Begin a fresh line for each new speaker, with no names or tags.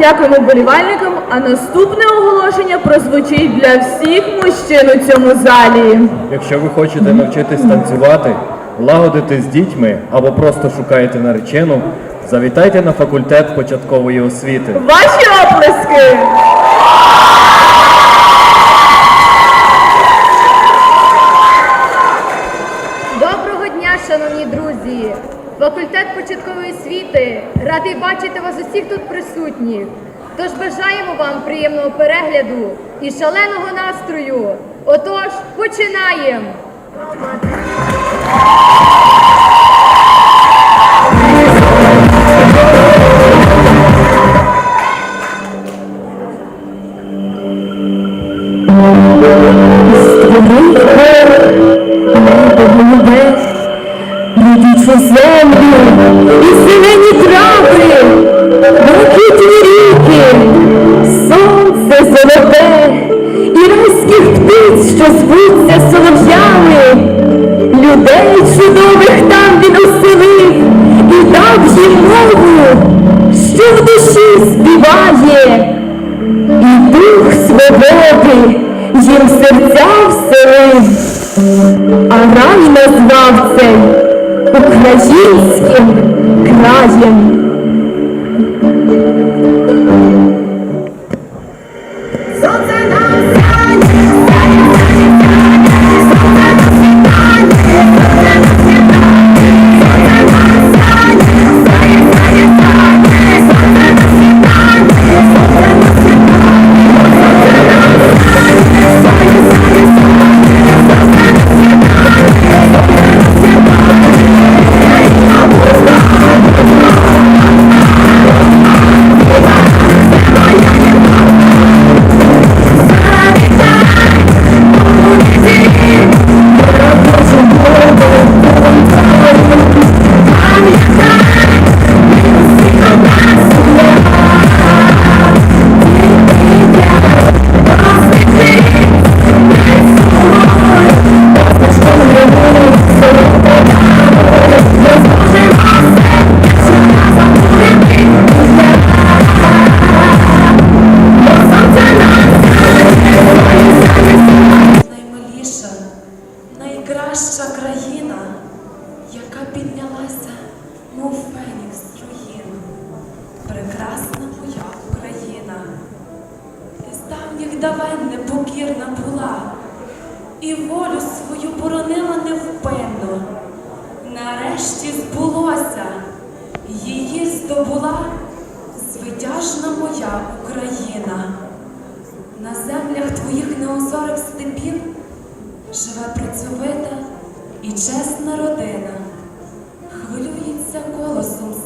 дякуємо вболівальникам, а наступне оголошення прозвучить для всіх мужчин у цьому залі.
Якщо ви хочете навчитись танцювати, лагодити з дітьми або просто шукаєте наречену, завітайте на факультет початкової освіти.
Ваші оплески!
Доброго дня, шановні друзі! Факультет початкової освіти радий бачити вас усіх тут присутніх. Тож бажаємо вам приємного перегляду і шаленого настрою. Отож, починаємо!
Йдіть співає, і дух свободи їм серця вселив. А рай назвав цей українським краєм.
Піднялася, мов фенікс з руїн. Прекрасна моя Україна, з давніх давен непокірна була, і волю свою боронила невпинно. Нарешті збулося, її здобула звитяжна моя Україна. На землях твоїх неозорих степів живе працьовита і чесна родина, хвилюється колосом.